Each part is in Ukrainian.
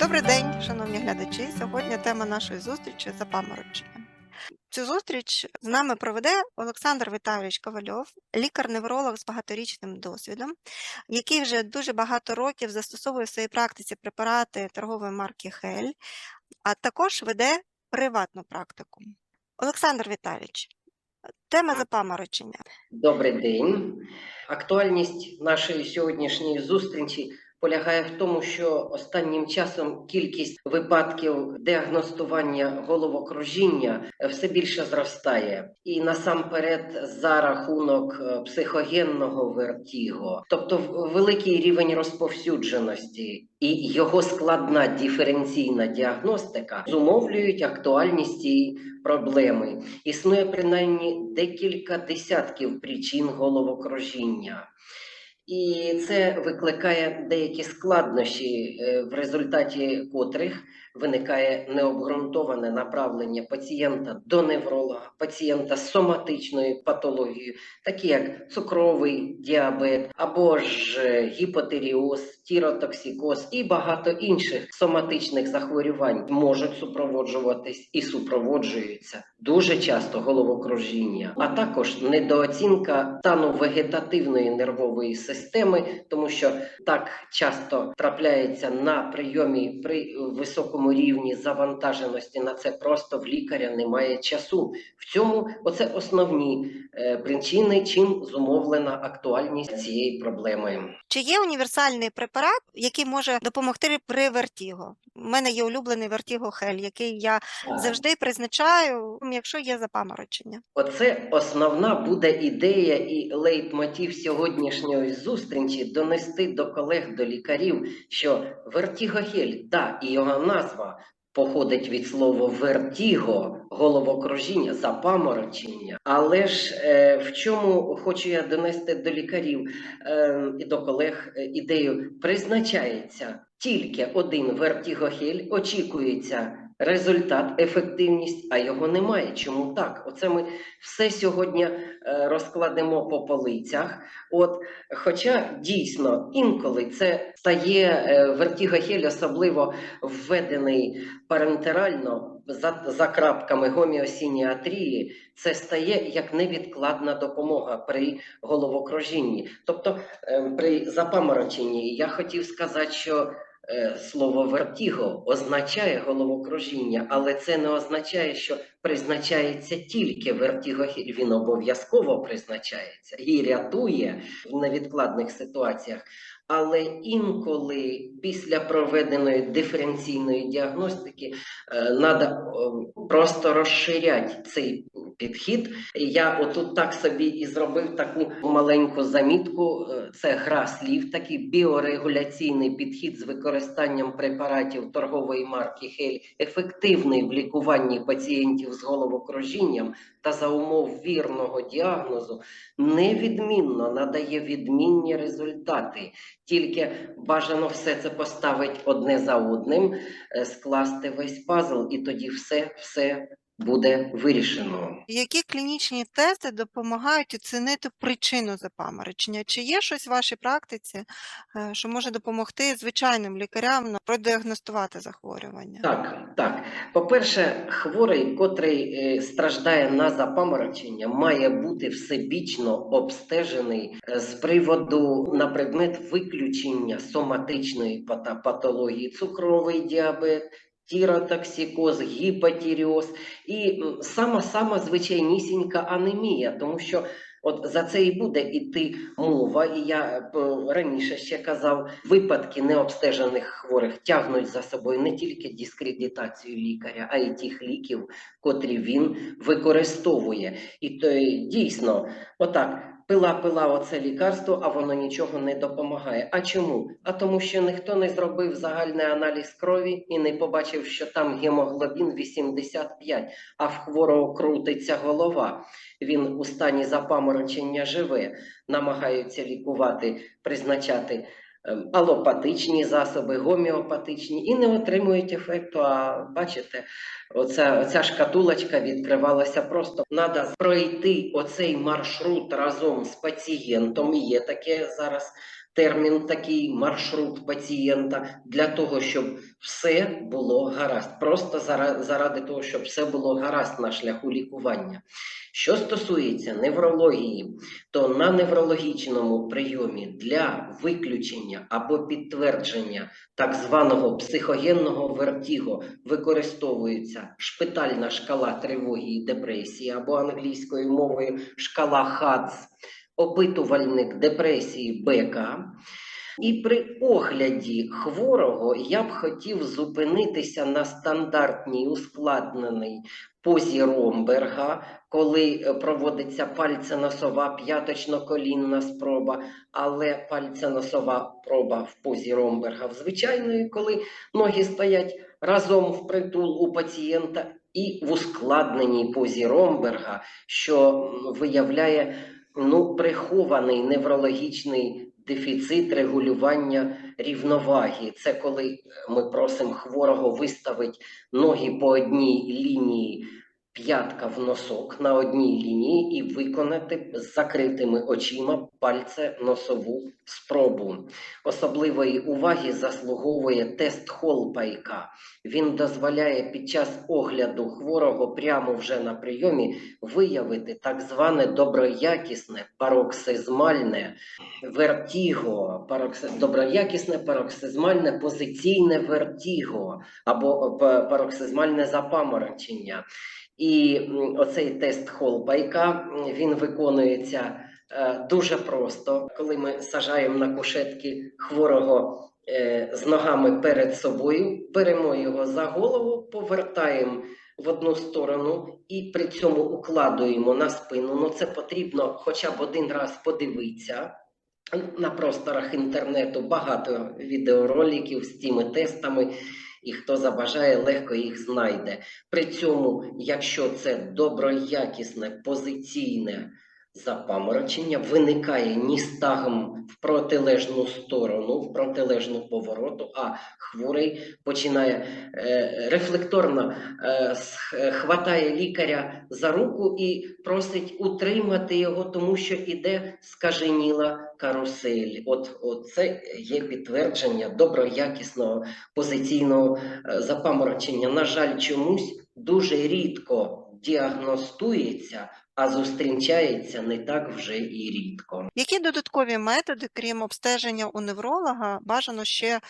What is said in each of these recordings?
Добрий день, шановні глядачі. Сьогодні тема нашої зустрічі запаморочення. Цю зустріч з нами проведе Олександр Віталійович Ковальов, лікар-невролог з багаторічним досвідом, який вже дуже багато років застосовує в своїй практиці препарати торгової марки Хель, а також веде приватну практику. Олександр Віталійович, тема запаморочення. Добрий день. Актуальність нашої сьогоднішньої зустрічі полягає в тому, що останнім часом кількість випадків діагностування головокружіння все більше зростає, і насамперед за рахунок е, психогенного вертіго, тобто великий рівень розповсюдженості і його складна диференційна діагностика зумовлюють актуальність цієї проблеми. Існує принаймні декілька десятків причин головокружіння. І це викликає деякі складнощі, е, в результаті котрих виникає необґрунтоване направлення пацієнта до невролога, пацієнта з соматичною патологією, такі як цукровий діабет або ж е, гіпотеріоз, тіротоксикоз і багато інших соматичних захворювань можуть супроводжуватись і супроводжуються дуже часто головокружіння, а також недооцінка стану вегетативної нервової системи, тому що так часто трапляється на прийомі при високому рівні завантаженості на це просто в лікаря немає часу. В цьому оце основні е, причини, чим зумовлена актуальність цієї проблеми. Чи є універсальний препарат, який може допомогти при вертіго? У мене є улюблений вертіго Хель, який я завжди призначаю, якщо є запаморочення. Оце основна буде ідея і лейтмотив сьогоднішньої зустрічі донести до колег, до лікарів, що вертігогель, да, і його назва походить від слова вертіго, головокружіння, запаморочення. Але ж е, в чому хочу я донести до лікарів е, і до колег е, ідею, призначається тільки один вертігогель, очікується результат, ефективність, а його немає. Чому так? Оце ми все сьогодні е, розкладемо по полицях. От, хоча дійсно інколи це стає е, вертігогель, особливо введений парентерально за, за крапками гоміосініатрії, це стає як невідкладна допомога при головокружінні. Тобто е, при запамороченні я хотів сказати, що слово вертіго означає головокружіння, але це не означає, що призначається тільки вертігогель. Він обов'язково призначається і рятує в невідкладних ситуаціях. Але інколи після проведеної диференційної діагностики треба просто розширяти цей підхід. Я отут так собі і зробив таку маленьку замітку. Е, Це гра слів, такий біорегуляційний підхід з використанням препаратів торгової марки Хель, ефективний в лікуванні пацієнтів з головокружінням та за умов вірного діагнозу, невідмінно надає відмінні результати. Тільки бажано все це поставити одне за одним, е, скласти весь пазл, і тоді все, все буде вирішено. Які клінічні тести допомагають оцінити причину запаморочення? Чи є щось в вашій практиці, е, що може допомогти звичайним лікарям ну, продіагностувати захворювання? Так, так. По-перше, хворий, котрий е, страждає на запаморочення, має бути всебічно обстежений е, з приводу на предмет виключення соматичної патології, цукровий діабет. Тіротоксикоз, гіпотіріоз і сама-сама звичайнісінька анемія, тому що от за це і буде іти мова. І я е, раніше ще казав, випадки необстежених хворих тягнуть за собою не тільки дискредитацію лікаря, а й тих ліків, котрі він використовує. І то дійсно, отак. Пила, пила оце лікарство, а воно нічого не допомагає. А чому? А тому, що ніхто не зробив загальний аналіз крові і не побачив, що там гемоглобін 85, а в хворого крутиться голова. Він у стані запаморочення живе, намагаються лікувати, призначати алопатичні засоби, гомеопатичні і не отримують ефекту. А бачите, оця, оця шкатулочка відкривалася просто. Треба пройти оцей маршрут разом з пацієнтом. Є таке зараз термін такий маршрут пацієнта для того, щоб все було гаразд. Просто зара- заради того, щоб все було гаразд на шляху лікування. Що стосується неврології, то на неврологічному прийомі для виключення або підтвердження так званого психогенного вертіго використовується шпитальна шкала тривоги і депресії або англійською мовою шкала ХАДС, опитувальник депресії Бека. І при огляді хворого я б хотів зупинитися на стандартній ускладненій позі Ромберга, коли е, проводиться пальценосова п'яточно-колінна спроба, але пальценосова проба в позі Ромберга в звичайної, коли ноги стоять разом впритул у пацієнта, і в ускладненій позі Ромберга, що виявляє ну, прихований неврологічний дефіцит регулювання рівноваги. Це коли ми просимо хворого виставити ноги по одній лінії, п'ятка в носок на одній лінії і виконати з закритими очима пальце носову спробу. Особливої уваги заслуговує тест Холпайка. Він дозволяє під час огляду хворого прямо вже на прийомі виявити так зване доброякісне пароксизмальне вертіго, парокси... доброякісне пароксизмальне позиційне вертіго або пароксизмальне запаморочення. І оцей тест Холбайка він виконується е, дуже просто, коли ми сажаємо на кушетки хворого е, з ногами перед собою, беремо його за голову, повертаємо в одну сторону і при цьому укладуємо на спину. Ну це потрібно хоча б один раз подивитися. На просторах інтернету багато відеороликів з цими тестами, і хто забажає, легко їх знайде. При цьому, якщо це доброякісне позиційне запаморочення, виникає ністагм в протилежну сторону, в протилежну повороту, а хворий починає е, рефлекторно е, хватає лікаря за руку і просить утримати його, тому що іде скаженіла карусель. От, от це є підтвердження доброякісного позиційного е, запаморочення. На жаль, чомусь дуже рідко діагностується, а зустрічається не так вже і рідко. Які додаткові методи, крім обстеження у невролога, бажано ще е,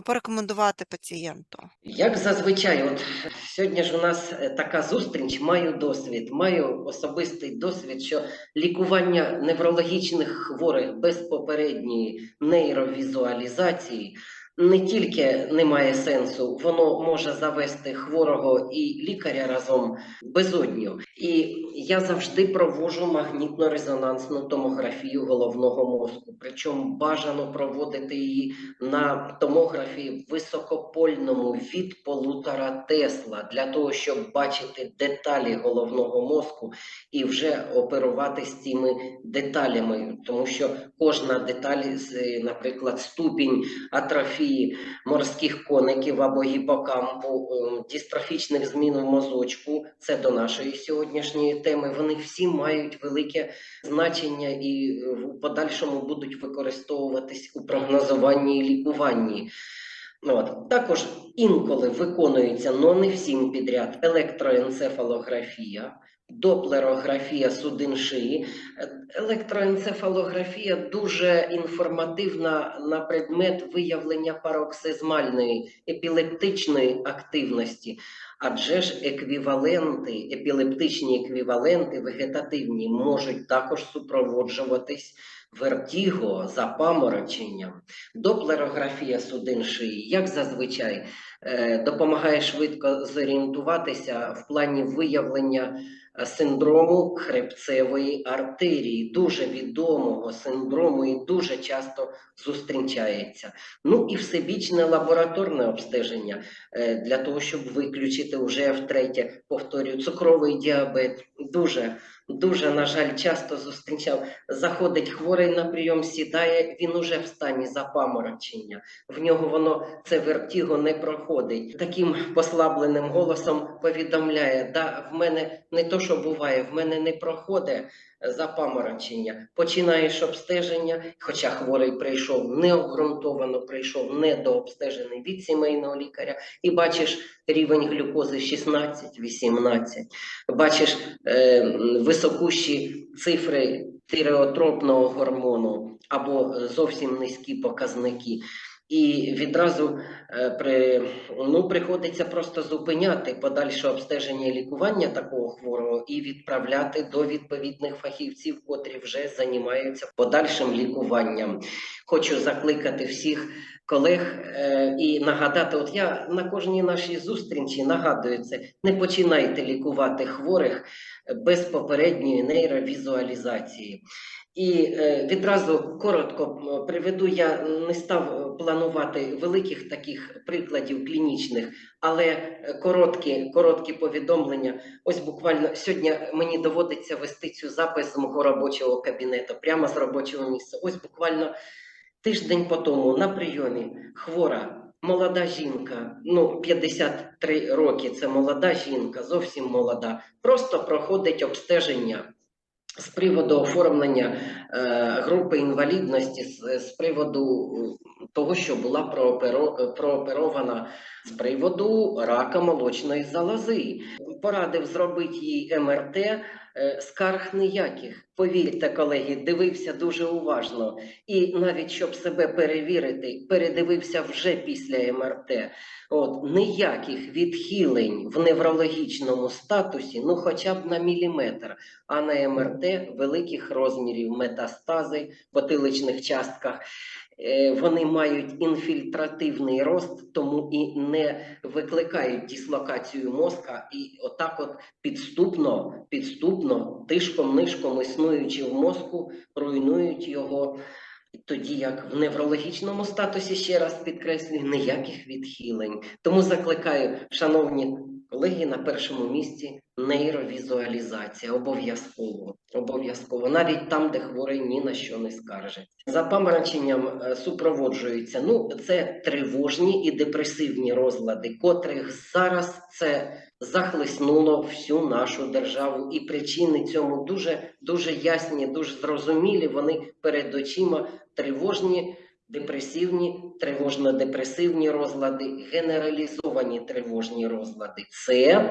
порекомендувати пацієнту? Як зазвичай, от сьогодні ж у нас е, така зустріч, маю досвід, маю особистий досвід, що лікування неврологічних хворих без попередньої нейровізуалізації не тільки не має сенсу, воно може завести хворого і лікаря разом безодню. І я завжди проводжу магнітно-резонансну томографію головного мозку. Причому бажано проводити її на томографі високопольному від полутора Тесла. Для того, щоб бачити деталі головного мозку і вже оперувати з цими деталями, тому що кожна деталь, наприклад, ступінь атрофії морських коників або гіпокампу, ем, дістрофічних змін в мозочку, це до нашої сьогоднішньої теми. Вони всі мають велике значення і е, в подальшому будуть використовуватись у прогнозуванні і лікуванні. От. Також інколи виконується, але не всім підряд, електроенцефалографія, доплерографія судин шиї. Електроенцефалографія дуже інформативна на предмет виявлення пароксизмальної епілептичної активності, адже ж еквіваленти, епілептичні еквіваленти вегетативні можуть також супроводжуватись вертіго, запамороченням. Доплерографія судин шиї, як зазвичай, е, допомагає швидко зорієнтуватися в плані виявлення синдрому хребцевої артерії, дуже відомого синдрому і дуже часто зустрічається. Ну і всебічне лабораторне обстеження е, для того, щоб виключити вже втретє, повторюю, цукровий діабет. Дуже Дуже, на жаль, часто зустрічав. Заходить хворий на прийом, сідає, він уже в стані запаморочення. В нього воно це вертіго не проходить. Таким послабленим голосом повідомляє: да, в мене не то, що буває, в мене не проходить запаморочення. Починаєш обстеження, хоча хворий прийшов необґрунтовано, прийшов недообстежений від сімейного лікаря, і бачиш рівень глюкози 16-18, бачиш е, високущі цифри тиреотропного гормону або зовсім низькі показники. І відразу е, при, ну, приходиться просто зупиняти подальше обстеження і лікування такого хворого і відправляти до відповідних фахівців, котрі вже займаються подальшим лікуванням. Хочу закликати всіх колег е, і нагадати: от я на кожній нашій зустрічі нагадую це: не починайте лікувати хворих без попередньої нейровізуалізації. І е, відразу коротко приведу, я не став е, планувати великих таких прикладів клінічних, але е, короткі, короткі повідомлення. Ось буквально сьогодні мені доводиться вести цю запис з мого робочого кабінету, прямо з робочого місця. Ось буквально тиждень по тому на прийомі хвора. Молода жінка, ну 53 роки. Це молода жінка, зовсім молода. Просто проходить обстеження з приводу оформлення е, групи інвалідності, з, з приводу е, того, що була прооперо, прооперована з приводу рака молочної залози. Порадив зробити їй МРТ, скарг ніяких. Повірте, колеги, дивився дуже уважно. І навіть щоб себе перевірити, передивився вже після МРТ. От ніяких відхилень в неврологічному статусі, ну хоча б на міліметр а на МРТ великих розмірів метастази в потиличних частках. Е, Вони мають інфільтративний рост, тому і не викликають дислокацію мозка, і отак от підступно, підступно, тишком-нишком існуючи в мозку, руйнують його. Тоді як в неврологічному статусі, ще раз підкреслюю, ніяких відхилень. Тому закликаю, шановні колеги, на першому місці нейровізуалізація. Обов'язково. Обов'язково. Навіть там, де хворий ні на що не скаржить. Запамороченням е, супроводжуються. Ну, це тривожні і депресивні розлади, котрих зараз це захлеснуло всю нашу державу. І причини цьому дуже дуже ясні, дуже зрозумілі. Вони перед очима тривожні. Депресивні, тривожно-депресивні розлади, генералізовані тривожні розлади це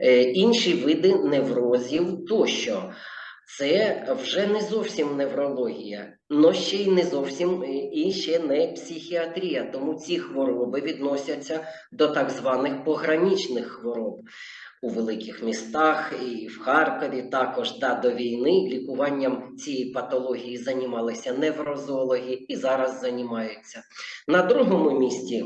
е, інші види неврозів тощо. Це вже не зовсім неврологія, але ще й не зовсім е, і ще не психіатрія. Тому ці хвороби відносяться до так званих пограничних хвороб у великих містах і в Харкові. Також да, до війни лікуванням цієї патології займалися неврозологи і зараз займаються. На другому місці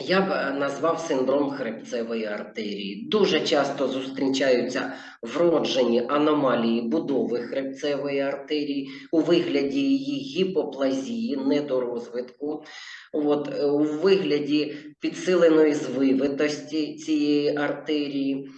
я б е, назвав синдром хребцевої артерії. Дуже часто зустрічаються вроджені аномалії будови хребцевої артерії у вигляді її гіпоплазії, недорозвитку, от, е, у вигляді підсиленої звивитості цієї артерії.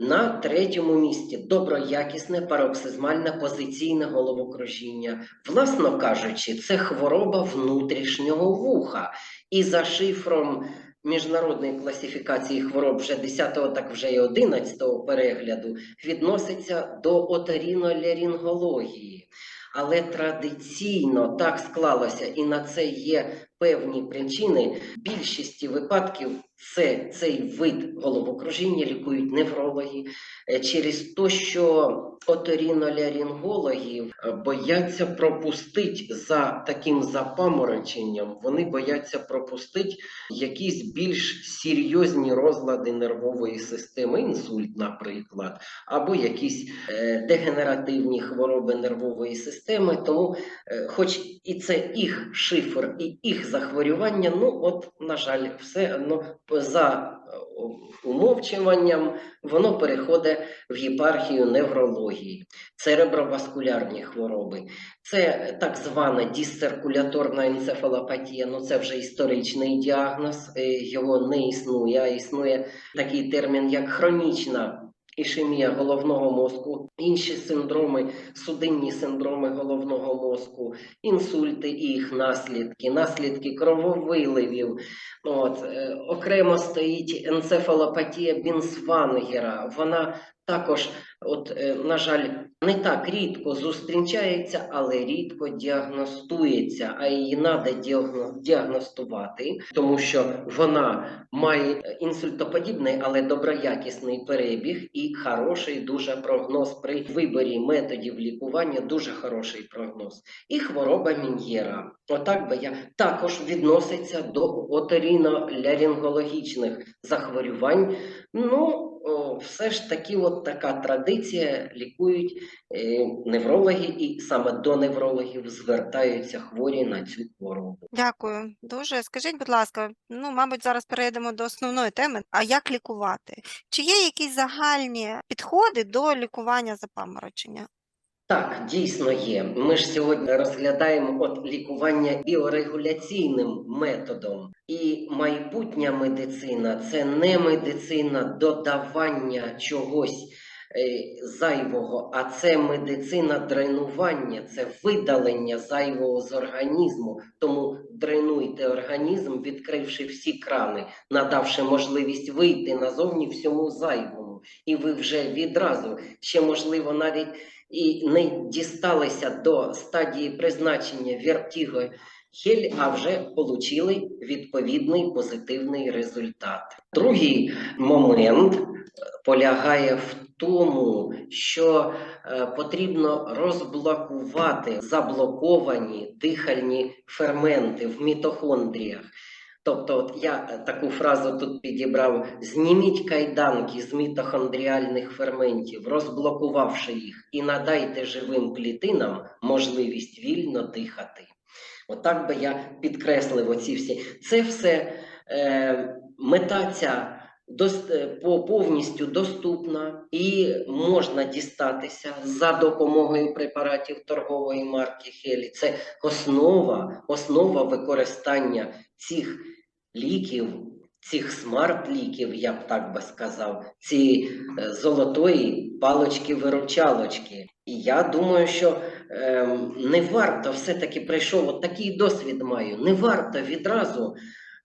На третьому місці доброякісне пароксизмальне позиційне головокружіння. Власно кажучи, це хвороба внутрішнього вуха. І за шифром міжнародної класифікації хвороб вже 10-го, так вже і 11-го перегляду відноситься до оторіноларингології. Але традиційно так склалося, і на це є певні причини. Більшості випадків це цей вид головокружіння лікують неврологи е, через те, що оторіноларингологи е, бояться пропустити за таким запамороченням, вони бояться пропустити якісь більш серйозні розлади нервової системи, інсульт, наприклад, або якісь е, дегенеративні хвороби нервової системи. Тому, хоч і це їх шифр, і їх захворювання, ну от, на жаль, все одно за е, умовчуванням воно переходить в єпархію неврології, цереброваскулярні хвороби. Це так звана дисциркуляторна енцефалопатія, ну це вже історичний діагноз, е, його не існує, а існує такий термін, як хронічна ішемія головного мозку, інші синдроми, судинні синдроми головного мозку, інсульти і їх наслідки, наслідки крововиливів. От, е, окремо стоїть енцефалопатія Бінсвангера. Вона також, от, е, на жаль, не так рідко зустрічається, але рідко діагностується, а її треба діагностувати, тому що вона має інсультоподібний, але доброякісний перебіг і хороший дуже прогноз при виборі методів лікування. Дуже хороший прогноз. І хвороба Мін'єра. Отак би я також відноситься до оторіно-ларингологічних захворювань. Ну, все ж таки, от така традиція лікують е, неврологи, і саме до неврологів звертаються хворі на цю хворобу. Дякую дуже. Скажіть, будь ласка, ну, мабуть, зараз перейдемо до основної теми. А як лікувати? Чи є якісь загальні підходи до лікування запаморочення? Так, дійсно є. Ми ж сьогодні розглядаємо от лікування біорегуляційним методом. І майбутня медицина це не медицина додавання чогось е, зайвого, а це медицина дренування, це видалення зайвого з організму. Тому дренуйте організм, відкривши всі крани, надавши можливість вийти назовні всьому зайвому. І ви вже відразу ще можливо навіть і не дісталися до стадії призначення вертіго хель, а вже отримали відповідний позитивний результат. Другий момент е, полягає в тому, що е, потрібно розблокувати заблоковані дихальні ферменти в мітохондріях. Тобто, от я е, таку фразу тут підібрав: зніміть кайданки з мітохондріальних ферментів, розблокувавши їх, і надайте живим клітинам можливість вільно дихати. Отак би я підкреслив оці всі. Це все е, мета ця е, по- повністю доступна і можна дістатися за допомогою препаратів торгової марки Хелі. Це основа, основа використання цих ліків, цих смарт-ліків, я б так би сказав, ці е, золотої палочки-виручалочки. І я думаю, що ем, не варто все-таки прийшов от такий досвід маю. Не варто відразу,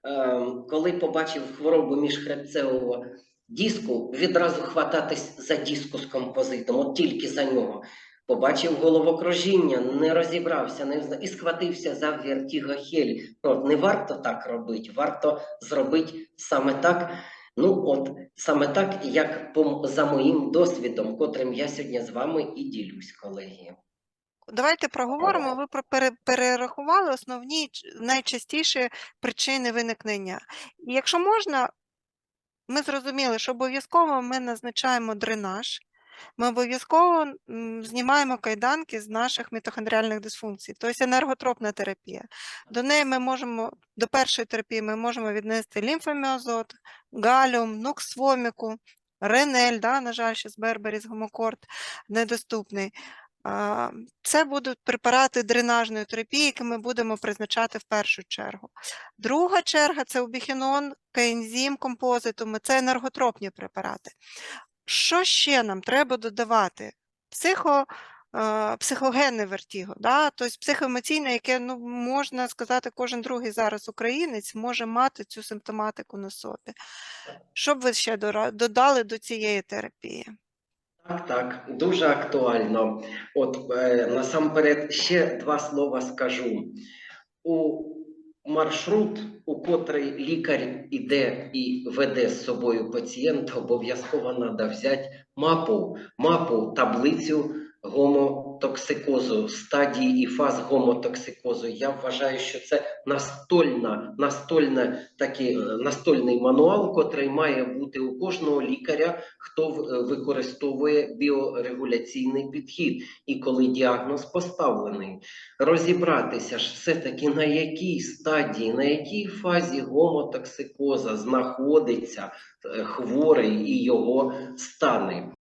ем, коли побачив хворобу міжхребцевого диску, відразу хвататись за диску з композитом, от тільки за нього. Побачив головокружіння, не розібрався, не і схватився за вертігохель. Ну, от не варто так робити, варто зробити саме так. Ну, от саме так, як по, за моїм досвідом, котрим я сьогодні з вами і ділюсь, колеги. Давайте проговоримо. Ви перерахували основні найчастіші причини виникнення. І якщо можна, ми зрозуміли, що обов'язково ми назначаємо дренаж, ми обов'язково знімаємо кайданки з наших мітохондріальних дисфункцій, тобто енерготропна терапія. До неї ми можемо, до першої терапії ми можемо віднести лімфоміозот, галіум, нуксвоміку, ренель, да, на жаль, ще з Берберіс гомокорт недоступний. Це будуть препарати дренажної терапії, які ми будемо призначати в першу чергу. Друга черга це обіхінон, коензим композитуми, це енерготропні препарати. Що ще нам треба додавати? Психо, е, психогенне вертіго, да? тобто психоемоційне, яке ну, можна сказати, кожен другий зараз українець може мати цю симптоматику на собі. Що б ви ще додали до цієї терапії? Так, так, дуже актуально. От е, насамперед ще два слова скажу. У маршрут, у котрий лікар іде і веде з собою пацієнта, обов'язково треба взяти мапу, мапу, таблицю гомотоксикозу, стадії і фаз гомотоксикозу. Я вважаю, що це настольна, настольна, такий, е, настольний мануал, котрий має бути у кожного лікаря, хто е, використовує біорегуляційний підхід. І коли діагноз поставлений, розібратися ж все-таки на якій стадії, на якій фазі гомотоксикоза знаходиться е, хворий і його стани.